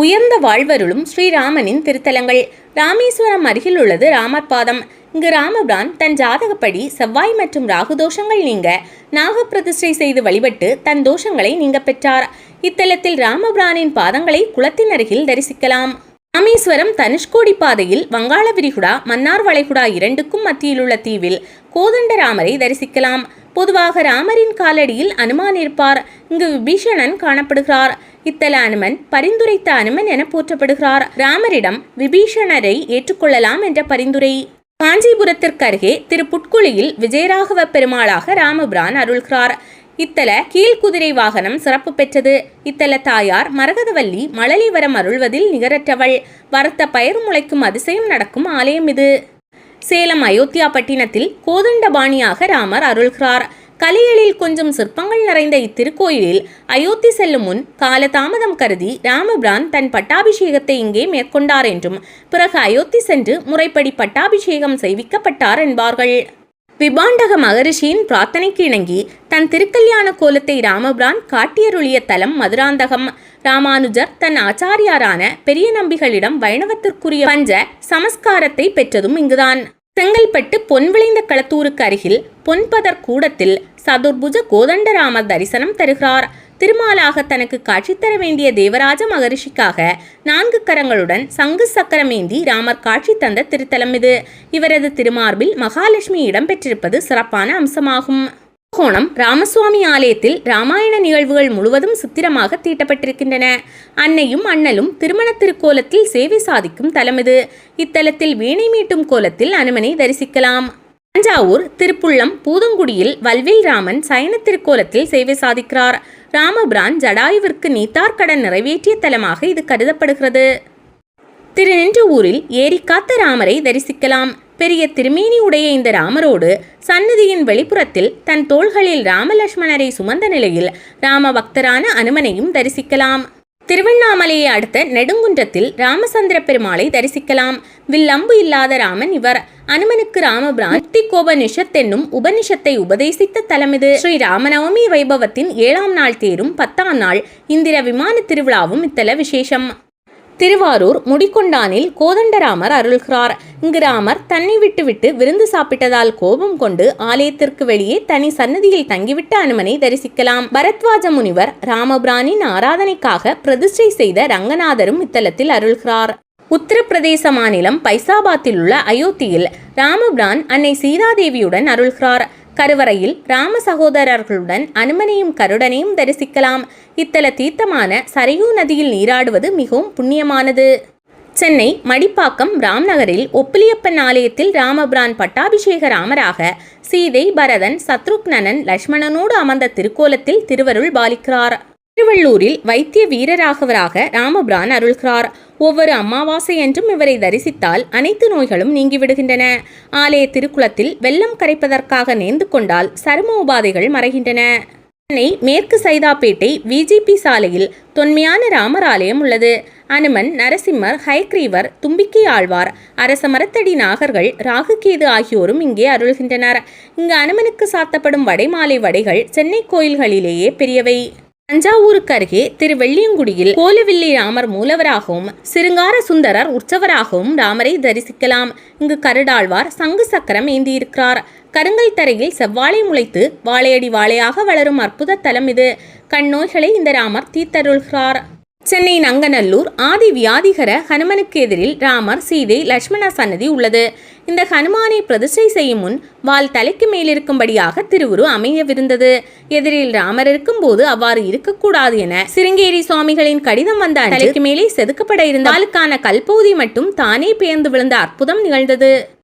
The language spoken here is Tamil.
உயர்ந்த வாழ்வருளும் ஸ்ரீராமனின் திருத்தலங்கள். ராமேஸ்வரம் அருகில் உள்ளது ராமர் பாதம். இங்கு ராமபிரான் தன் ஜாதகப்படி செவ்வாய் மற்றும் ராகு தோஷங்கள் நீங்க. நாகப்பிரதிஷ்டை செய்து வழிபட்டு தன் தோஷங்களை நீங்க பெற்றார். இத்தலத்தில் ராமபிரானின் பாதங்களை குளத்தின் அருகில் தரிசிக்கலாம். ராமேஸ்வரம் தனுஷ்கோடி பாதையில் வங்காள விரிகுடா மன்னார் வளைகுடா இரண்டுக்கும் மத்தியிலுள்ள தீவில் கோதண்டராமரை தரிசிக்கலாம். பொதுவாக ராமரின் காலடியில் அனுமான் இருப்பார். இங்கு விபீஷணன் காணப்படுகிறார். இத்தல அனுமன் பரிந்துரைத்த அனுமன் என போற்றப்படுகிறார். ராமரிடம் விபீஷணரை ஏற்றுக்கொள்ளலாம் என்ற பரிந்துரை. காஞ்சிபுரத்திற்கு அருகே திரு புட்குழியில் விஜயராகவ பெருமாளாக ராமபிரான் அருள்கிறார். இத்தல கீழ்குதிரை வாகனம் சிறப்பு பெற்றது. இத்தல தாயார் மரகதவல்லி மழலிவரம் அருள்வதில் நிகரற்றவள். வறுத்த பயிர் முளைக்கும் அதிசயம் நடக்கும் ஆலயம் இது. சேலம் அயோத்தியா பட்டினத்தில் கோதண்டபாணியாக ராமர் அருள்கிறார். கலியலில் கொஞ்சம் சிற்பங்கள் நிறைந்த இத்திருக்கோயிலில் அயோத்தி செல்லும் முன் காலதாமதம் கருதி ராமபிரான் தன் பட்டாபிஷேகத்தை இங்கே மேற்கொண்டார் என்றும் பிறகு அயோத்தி சென்று முறைப்படி பட்டாபிஷேகம் செய்விக்கப்பட்டார் என்பார்கள். விபாண்டக மகரிஷியின் பிரார்த்தனைக்கு இணங்கி தன் திருக்கல்யாண கோலத்தை ராமபிரான் காட்டியருளிய தலம் மதுராந்தகம். ராமானுஜர் தன் ஆச்சாரியாரான பெரிய நம்பிகளிடம் வைணவத்திற்குரிய பஞ்ச சமஸ்காரத்தை பெற்றதும் இங்குதான். செங்கல்பட்டு பொன் விளைந்த களத்தூருக்கு அருகில் பொன்பதர் கூடத்தில் சதுர்புஜ கோதண்டராமர் தரிசனம் தருகிறார். திருமாலாக தனக்கு காட்சி தர வேண்டிய தேவராஜ மகரிஷிக்காக நான்கு கரங்களுடன் சங்கு சக்கரமேந்தி ராமர் காட்சி தந்த திருத்தலம் இது. இவரது திருமார்பில் மகாலட்சுமி இடம்பெற்றிருப்பது சிறப்பான அம்சமாகும். கோணம் ராமசுவாமி ஆலயத்தில் ராமாயண நிகழ்வுகள் முழுவதும் சித்திரமாக தீட்டப்பட்டிருக்கின்றன. அன்னையும் அண்ணலும் திருமண திருக்கோலத்தில் சேவை சாதிக்கும் தலம் இது. இத்தலத்தில் வீணை மீட்டும் கோலத்தில் அனுமனை தரிசிக்கலாம். தஞ்சாவூர் திருப்புள்ளம் பூதங்குடியில் வல்வில் ராமன் சயன திருக்கோலத்தில் சேவை சாதிக்கிறார். ராமபிரான் ஜடாயுவிற்கு நீத்தார் கடன் நிறைவேற்றிய தலமாக இது கருதப்படுகிறது. திருநின்றவூரில் ஊரில் காத்த ராமரை தரிசிக்கலாம். பெரிய திருமேனி உடைய இந்த ராமரோடு சன்னதியின் வெளிப்புறத்தில் தன் தோள்களில் ராமலட்சுமணரை சுமந்த நிலையில் ராம பக்தரான அனுமனையும் தரிசிக்கலாம். திருவண்ணாமலையை அடுத்த நெடுங்குன்றத்தில் ராமசந்திர பெருமாளை தரிசிக்கலாம் வில்லம்பு இல்லாத ராமன் இவர். அனுமனுக்கு ராமபிரான் முக்தி என்னும் உபனிஷத்தை உபதேசித்த தலம் இது. ஸ்ரீ ராமநவமி வைபவத்தின் ஏழாம் நாள் தேரும் பத்தாம் நாள் இந்திர விமான திருவிழாவும் இத்தல விசேஷம். திருவாரூர் முடிக்கொண்டானில் கோதண்டராமர் அருள்கிறார். இங்கு ராமர் தண்ணி விட்டுவிட்டு விருந்து சாப்பிட்டதால் கோபம் கொண்டு ஆலயத்திற்கு வெளியே தனி சன்னதியில் தங்கிவிட்ட அனுமனை தரிசிக்கலாம். பரத்வாஜ முனிவர் ராமபிரானின் ஆராதனைக்காக பிரதிஷ்டை செய்த ரங்கநாதரும் இத்தலத்தில் அருள்கிறார். உத்தரப்பிரதேச மாநிலம் பைசாபாத்தில் உள்ள அயோத்தியில் ராமபிரான் அன்னை சீதாதேவியுடன் அருள்கிறார். கருவறையில் ராம சகோதரர்களுடன் அனுமனையும் கருடனையும் தரிசிக்கலாம். இத்தல தீர்த்தமான சரையூ நதியில் நீராடுவது மிகவும் புண்ணியமானது. சென்னை மடிப்பாக்கம் ராம்நகரில் ஒப்பிலியப்பன் ஆலயத்தில் ராமபிரான் பட்டாபிஷேக ராமராக சீதை பரதன் சத்ருக்னனன் லக்ஷ்மணனோடு அமர்ந்த திருக்கோலத்தில் திருவருள் பாலிக்கிறார். திருவள்ளூரில் வைத்திய வீரராகவராக ராமபிரான் அருள்கிறார். ஒவ்வொரு அமாவாசை என்றும் இவரை தரிசித்தால் அனைத்து நோய்களும் நீங்கிவிடுகின்றன. ஆலய திருக்குளத்தில் வெள்ளம் கரைப்பதற்காக நேர்ந்து கொண்டால் சரும உபாதைகள் மறைகின்றன. சென்னை மேற்கு சைதாப்பேட்டை விஜிபி சாலையில் தொன்மையான ராமர் ஆலயம் உள்ளது. அனுமன் நரசிம்மர் ஹைக்ரீவர் தும்பிக்கை ஆழ்வார் அரச மரத்தடி நாகர்கள் ராகுகேது ஆகியோரும் இங்கே அருள்கின்றனர். இங்கு அனுமனுக்கு சாத்தப்படும் வடைமாலை வடைகள் சென்னை கோயில்களிலேயே பெரியவை. தஞ்சாவூருக்கு அருகே திரு வெள்ளியங்குடியில் கோலவில்லி ராமர் மூலவராகவும் சிருங்கார சுந்தரர் உற்சவராகவும் ராமரை தரிசிக்கலாம். இங்கு கருடாழ்வார் சங்கு சக்கரம் ஏந்தியிருக்கிறார். கருங்கல் தரையில் செவ்வாழை முளைத்து வாழையடி வாழையாக வளரும் அற்புத தலம் இது. கண்ணோய்களை இந்த ராமர் தீர்த்தருள்கிறார் சென்னை நங்கநல்லூர் ஆதி வியாதிகர ஹனுமனுக்கு எதிரில் ராமர் சீதை லட்சுமண சன்னதி உள்ளது. இந்த ஹனுமானை பிரதிஷ்டை செய்யும் முன் வால் தலைக்கு மேலிருக்கும்படியாக திருவுரு அமையவிருந்தது. எதிரில் ராமர் இருக்கும்போது அவ்வாறு இருக்கக்கூடாது என சிருங்கேரி சுவாமிகளின் கடிதம் வந்த தலைக்கு மேலே செதுக்கப்பட இருந்த வாளுக்கான கல்பகுதி மட்டும் தானே பெயர்ந்து விழுந்த அற்புதம் நிகழ்ந்தது.